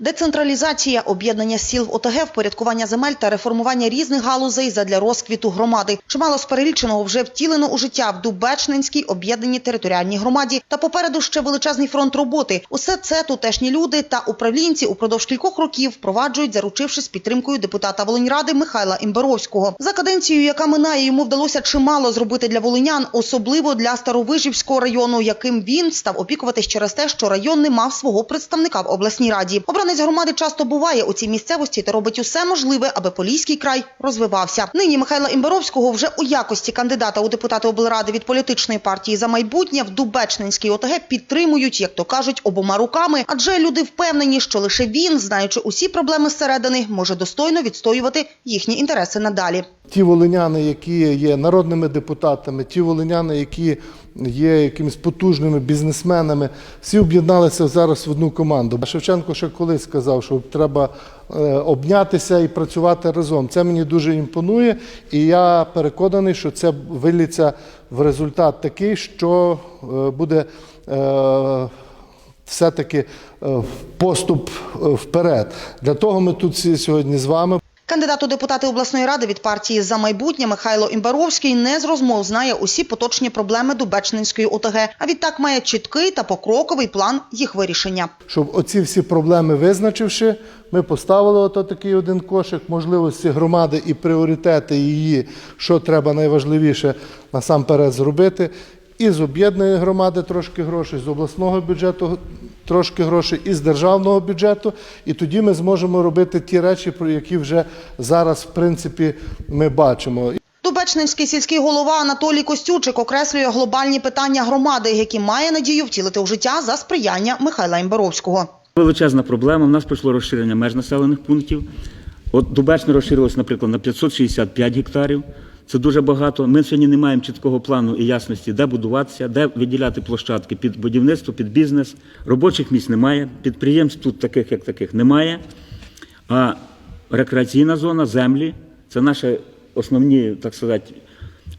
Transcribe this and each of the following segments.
Децентралізація, об'єднання сіл в ОТГ, впорядкування земель та реформування різних галузей задля розквіту громади. Чимало з переліченого вже втілено у життя в Дубечнинській об'єднаній територіальній громаді. Та попереду ще величезний фронт роботи. Усе це тутешні люди та управлінці упродовж кількох років впроваджують, заручившись підтримкою депутата Волиньради Михайла Імберовського. За каденцією, яка минає, йому вдалося чимало зробити для волинян, особливо для Старовижівського району, яким він став опікуватись через те, що район не мав свого представника в обласній раді. Обранець громади часто буває у цій місцевості та робить усе можливе, аби Поліський край розвивався. Нині Михайла Імберовського вже у якості кандидата у депутати облради від політичної партії за майбутнє в Дубечнинській ОТГ підтримують, як то кажуть, обома руками. Адже люди впевнені, що лише він, знаючи усі проблеми зсередини, може достойно відстоювати їхні інтереси надалі. Ті волиняни, які є народними депутатами, ті волиняни, які є якимись потужними бізнесменами, всі об'єдналися зараз в одну команду. Шевченко ще колись сказав, що треба е, обнятися і працювати разом. Це мені дуже імпонує, і я переконаний, що це виліться в результат такий, що е, буде. е, Все-таки поступ вперед. Для того ми тут всі сьогодні з вами. Кандидат у депутати обласної ради від партії за майбутнє Михайло Імбаровський не з розмов знає усі поточні проблеми Дубечнинської ОТГ, а відтак має чіткий та покроковий план їх вирішення. щоб оці всі проблеми визначивши, ми поставили ото такий один кошик, можливості громади і пріоритети її, що треба найважливіше насамперед зробити. І з об'єднаної громади трошки грошей, з обласного бюджету трошки грошей, і з державного бюджету. І тоді ми зможемо робити ті речі, про які вже зараз, в принципі, ми бачимо. Дубечнинський сільський голова Анатолій Костючик окреслює глобальні питання громади, які має надію втілити у життя за сприяння Михайла Імбаровського. Величезна проблема. У нас пройшло розширення меж населених пунктів. От Дубечне розширилось, наприклад, на 565 гектарів. Це дуже багато. Ми сьогодні не маємо чіткого плану і ясності, де будуватися, де виділяти площадки під будівництво, під бізнес. Робочих місць немає, підприємств тут таких, як таких, немає. А рекреаційна зона, землі це наші основні, так сказати,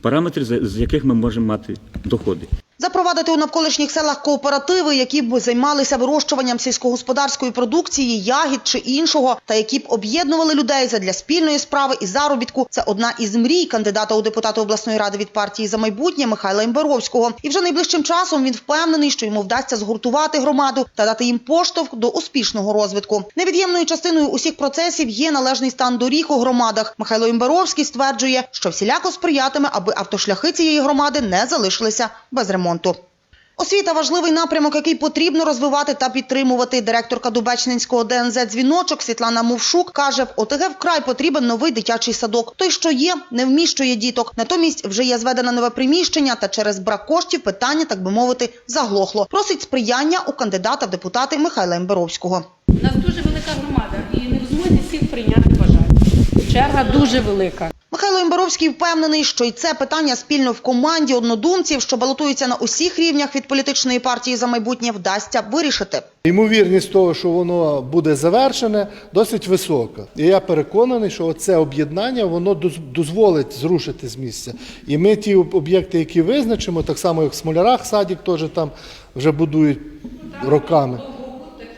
параметри, з яких ми можемо мати доходи. Запровадити у навколишніх селах кооперативи, які б займалися вирощуванням сільськогосподарської продукції, ягід чи іншого, та які б об'єднували людей задля спільної справи і заробітку. Це одна із мрій кандидата у депутати обласної ради від партії за майбутнє Михайла Імберовського. І вже найближчим часом він впевнений, що йому вдасться згуртувати громаду та дати їм поштовх до успішного розвитку. Невід'ємною частиною усіх процесів є належний стан доріг у громадах. Михайло Імберовський стверджує, що всіляко сприятиме, аби автошляхи цієї громади не залишилися без ремонту. Освіта – важливий напрямок, який потрібно розвивати та підтримувати. Директорка Дубечнинського ДНЗ «Дзвіночок» Світлана Мовшук каже, в ОТГ вкрай потрібен новий дитячий садок. Той, що є, не вміщує діток. Натомість вже є зведено нове приміщення, та через брак коштів питання, так би мовити, заглохло. Просить сприяння у кандидата в депутати Михайла Імберовського. У нас дуже велика громада і не в змозі всіх прийняти бажання. Черга дуже велика. Михайло Імбаровський впевнений, що й це питання спільно в команді однодумців, що балотуються на усіх рівнях від політичної партії за майбутнє, вдасться вирішити. Ймовірність того, що воно буде завершене, досить висока. І я переконаний, що це об'єднання воно дозволить зрушити з місця. І ми ті об'єкти, які визначимо, так само як в Смолярах садик теж там вже будують роками.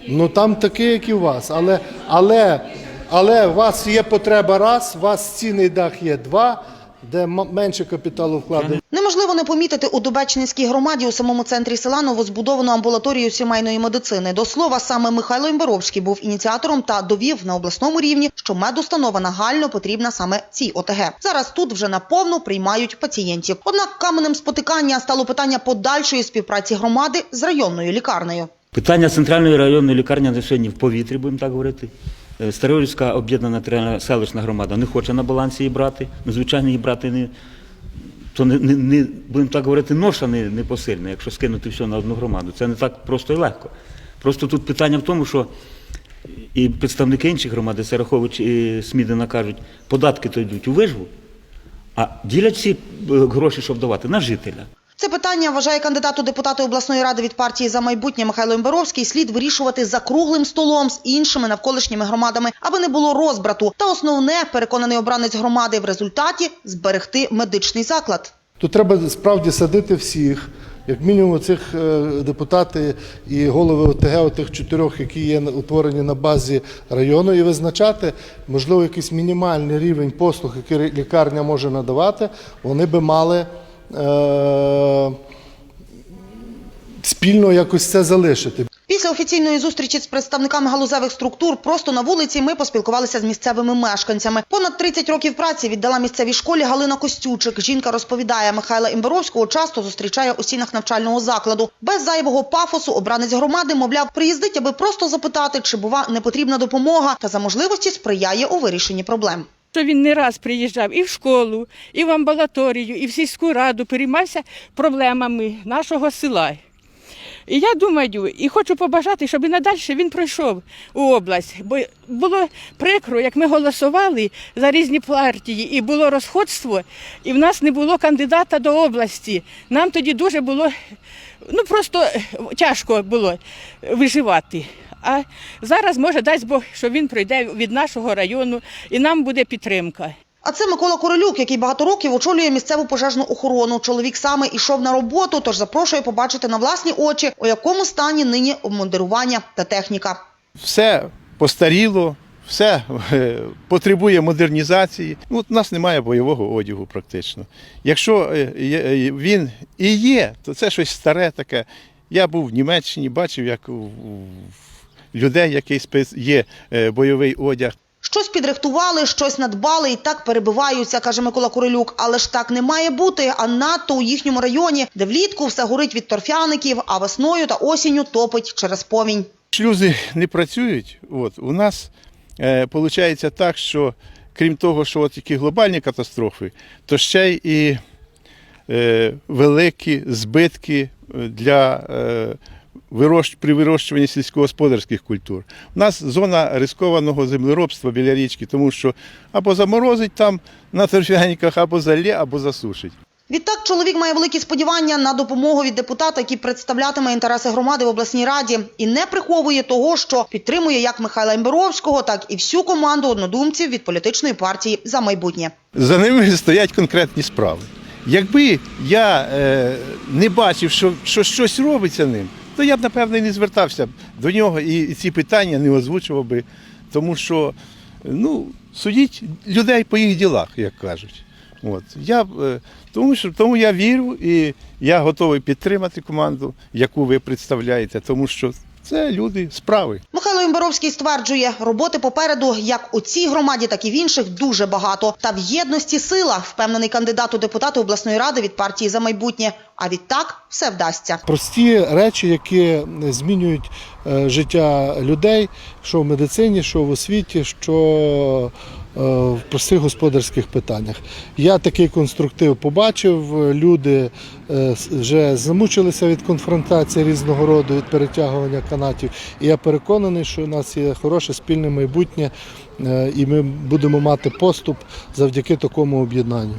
Ну там такі, як і у вас. Але, але, але у вас є потреба раз, у вас цінний дах є два, де менше капіталу вкладень. Неможливо не помітити у Дубечнинській громаді у самому центрі села новозбудовану амбулаторію сімейної медицини. До слова, саме Михайло Імбаровський був ініціатором та довів на обласному рівні, що медустанова нагально потрібна саме цій ОТГ. Зараз тут вже наповну приймають пацієнтів. Однак каменем спотикання стало питання подальшої співпраці громади з районною лікарнею. Питання центральної районної лікарні на сьогодні в повітрі, будемо так говорити. Е, Старорівська об'єднана територіальна селищна громада не хоче на балансі її брати. Ну, звичайно, її брати не, то не, не, не будемо так говорити, ноша не, не посильна, якщо скинути все на одну громаду. Це не так просто і легко. Просто тут питання в тому, що і представники інших громад, Сарахович і Смідина кажуть, податки то йдуть у вижву, а ділять всі е, гроші, щоб давати, на жителя. Це питання, вважає кандидат у депутати обласної ради від партії за майбутнє Михайло Імбаровський, слід вирішувати за круглим столом з іншими навколишніми громадами, аби не було розбрату. Та основне, переконаний обранець громади, в результаті зберегти медичний заклад. То треба справді садити всіх. Як мінімум, цих депутати і голови ОТГ, тих чотирьох, які є утворені на базі району, і визначати, можливо, якийсь мінімальний рівень послуг, який лікарня може надавати, вони би мали. Е- спільно якось це залишити. Після офіційної зустрічі з представниками галузевих структур просто на вулиці ми поспілкувалися з місцевими мешканцями. Понад 30 років праці віддала місцевій школі Галина Костючик. Жінка розповідає, Михайла Імборовського часто зустрічає у стінах навчального закладу. Без зайвого пафосу обранець громади, мовляв, приїздить, аби просто запитати, чи бува не потрібна допомога, та за можливості сприяє у вирішенні проблем. Що він не раз приїжджав і в школу, і в амбулаторію, і в сільську раду, переймався проблемами нашого села. І я думаю, і хочу побажати, щоб і надалі він пройшов у область. Бо було прикро, як ми голосували за різні партії, і було розходство, і в нас не було кандидата до області. Нам тоді дуже було ну просто тяжко було виживати. А зараз може дасть Бог, що він пройде від нашого району, і нам буде підтримка. А це Микола Королюк, який багато років очолює місцеву пожежну охорону. Чоловік саме ішов на роботу, тож запрошує побачити на власні очі, у якому стані нині обмундирування та техніка. все постаріло, все е, потребує модернізації. Ну, у нас немає бойового одягу практично. Якщо е, е, він і є, то це щось старе таке. Я був в Німеччині, бачив, як людей якийсь спец- є е, бойовий одяг. Щось підрихтували, щось надбали і так перебиваються, каже Микола Королюк. Але ж так не має бути, а надто у їхньому районі, де влітку все горить від торфяників, а весною та осінню топить через повінь. Шлюзи не працюють. От, у нас е, виходить так, що крім того, що от такі глобальні катастрофи, то ще й і е, великі збитки е, для е, при вирощуванні сільськогосподарських культур. У нас зона рискованого землеробства біля річки, тому що або заморозить там на торфяниках, або залє, або засушить. Відтак чоловік має великі сподівання на допомогу від депутата, який представлятиме інтереси громади в обласній раді, і не приховує того, що підтримує як Михайла Імберовського, так і всю команду однодумців від політичної партії за майбутнє. За ними стоять конкретні справи. Якби я е, не бачив, що, що щось робиться ним, то я б, напевно, і не звертався до нього і, ці питання не озвучував би, тому що ну, судіть людей по їх ділах, як кажуть. От. Я, е, тому, що, тому я вірю і я готовий підтримати команду, яку ви представляєте, тому що це люди справи. Михайло Імберовський стверджує, роботи попереду як у цій громаді, так і в інших дуже багато. Та в єдності сила, впевнений кандидат у депутати обласної ради від партії за майбутнє. А відтак все вдасться. Прості речі, які змінюють е, життя людей, що в медицині, що в освіті, що е, в простих господарських питаннях. Я такий конструктив побачив. Люди е, вже замучилися від конфронтації різного роду, від перетягування канатів. І я переконаний, що у нас є хороше спільне майбутнє, і ми будемо мати поступ завдяки такому об'єднанню.